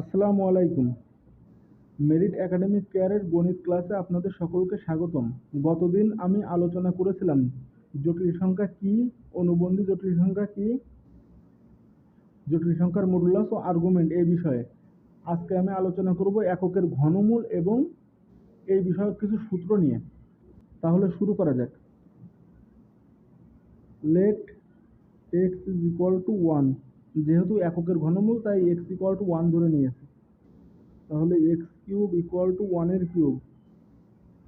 আসসালামু আলাইকুম। Merit academic কেয়ারের গণিত ক্লাসে আপনাদের সকলকে স্বাগতম। গতদিন আমি আলোচনা করেছিলাম জটিল সংখ্যা কি, অনুবন্ধী জটিল সংখ্যা কি, জটিল সংখ্যার মডুলাস ও আর্গুমেন্ট এই বিষয়ে। আজকে আমি আলোচনা করব এককের ঘনমূল এবং এই বিষয়ক কিছু সূত্র নিয়ে। তাহলে শুরু করা যাক। Let x is equal to one যেহেতু এককের ঘনমূল, তাই এক্স ইকুয়াল টু ওয়ান ধরে নিয়েছি। তাহলে এক্স কিউব ইকুয়াল টু ওয়ানের কিউব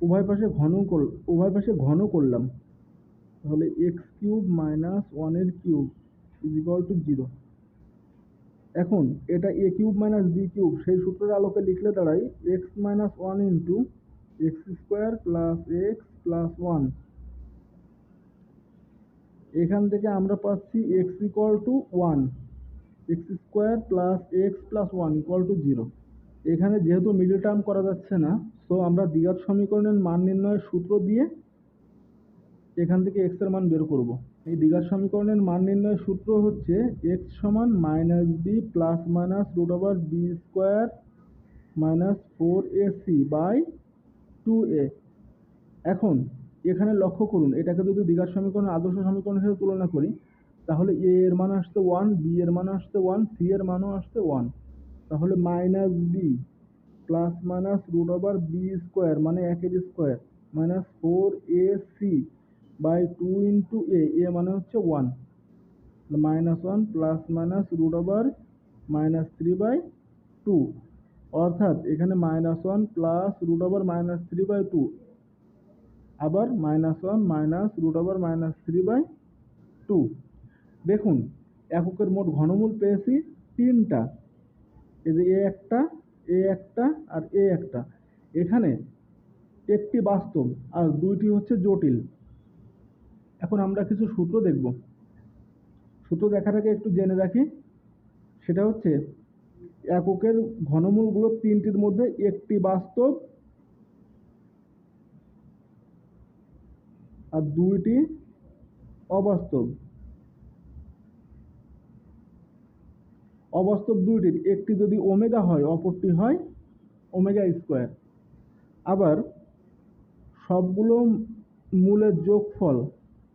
উভয় পাশে ঘন কর, উভয় পাশে ঘন করলাম। তাহলে এক্স কিউব মাইনাস ওয়ানের cube is equal to zero এখন এটা a cube minus b cube সেই সূত্রের আলোকে লিখলে দাঁড়াই x minus one into x square plus x plus one এখান থেকে আমরা পাচ্ছি x equal to one x square plus x plus one equal to zero এখানে যেহেতু মিডল টার্ম করা যাচ্ছে না সো আমরা দ্বিঘাত সমীকরণের মান নির্ণয়ের সূত্র দিয়ে এখান থেকে এক্সের মান বের করব। এই দ্বিঘাত সমীকরণের মান নির্ণয়ের সূত্র হচ্ছে এক্স সমান minus b plus minus root over b square minus four a c by two a এখন, এখানে লক্ষ্য করুন, এটাকে যদি দ্বিঘাত সমীকরণ, আদর্শ সমীকরণ হিসেবে তুলনা করি তাহলে এ এর মান আসছে ওয়ান বি এর মান আসছে ওয়ান সি এর মানও আসছে ওয়ান তাহলে minus b plus minus root over b square মানে একের square minus four a c by two into a a মানে হচ্ছে one minus one plus minus root over minus three by two অর্থাৎ এখানে minus one plus root over minus three by two আবার minus one minus root over minus three by two দেখুন, এককের মোট ঘনমূল পেয়েছি তিনটা। এই যে এ একটা এ একটা, আর এ একটা। এখানে একটি বাস্তব, আর দুইটি হচ্ছে জটিল। এখন আমরা কিছু সূত্র দেখব। সূত্র দেখার আগে একটু জেনে রাখি, সেটা হচ্ছে এককের ঘনমূলগুলো তিনটির মধ্যে একটি বাস্তব, আর দুইটি অবাস্তব। অবাস্তব দুইটির, একটি যদি ওমেগা হয়, অপরটি হয় ওমেগা স্কোয়ার। আবার সবগুলো মূলের যোগফল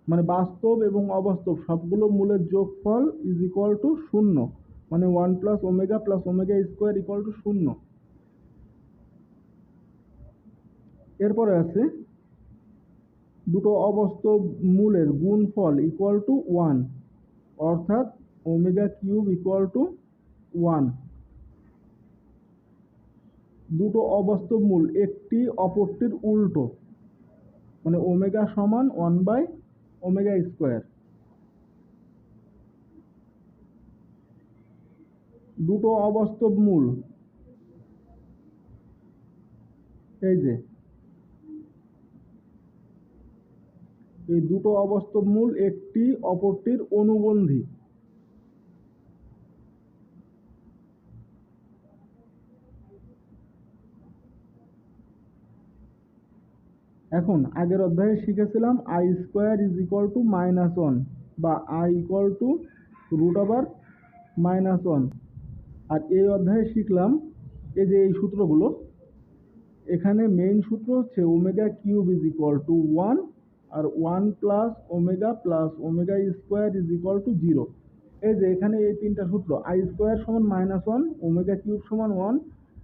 মানে বাস্তব এবং অবাস্তব, সবগুলো মূলের যোগফল ইজ ইকুয়াল টু শূন্য মানে one plus omega plus omega square equal to শূন্য। এরপরে আছে দুটো অবাস্তব মূলের গুণফল ইকুয়াল টু ওয়ান অর্থাৎ omega cube equal to one. দুটো অবাস্তব মূল, একটি অপরটির উল্টো। মানে ওমেগা সমান ওয়ান বাই ওমেগা স্কোয়ার। দুটো অবাস্তব মূল। এই যে। এই দুটো অবাস্তব মূল, একটি অপরটির অনুবন্ধী। এখন আগের অধ্যায়ে শিখেছিলাম i square is equal to minus one বা i equal to root over minus one আর এই অধ্যায়ে শিখলাম এই যে এই সূত্রগুলো, এখানে মেইন সূত্র হচ্ছে omega cube is equal to one R one plus omega plus omega square is equal to zero এই যে এখানে এই তিনটা সূত্র আই স্কোয়ার সমান মাইনাস ওয়ান ওমেগা কিউব সমান one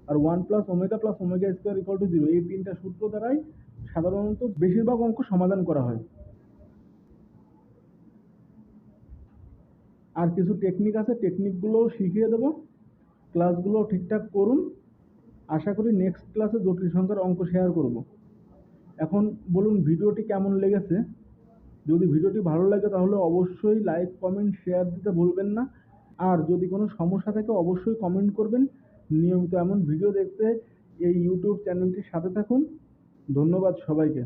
R one plus omega plus omega square equal to zero এই তিনটা সূত্র দ্বারাই সাধারণত বেশিরভাগ অঙ্ক সমাধান করা হয়। আর কিছু টেকনিক আছে টেকনিকগুলো শিখিয়ে দেবো। ক্লাসগুলো ঠিকঠাক করুন। আশা করি নেক্সট ক্লাসে জটিল সংখ্যার অঙ্ক শেয়ার করব। এখন বলুন ভিডিওটি কেমন লেগেছে? যদি ভিডিওটি ভালো লাগে তাহলে অবশ্যই লাইক কমেন্ট শেয়ার দিতে ভুলবেন না। আর যদি কোনো সমস্যা থাকে, অবশ্যই কমেন্ট করবেন। নিয়মিত এমন ভিডিও দেখতে এই ইউটিউব চ্যানেলটির সাথে থাকুন। ধন্যবাদ সবাইকে।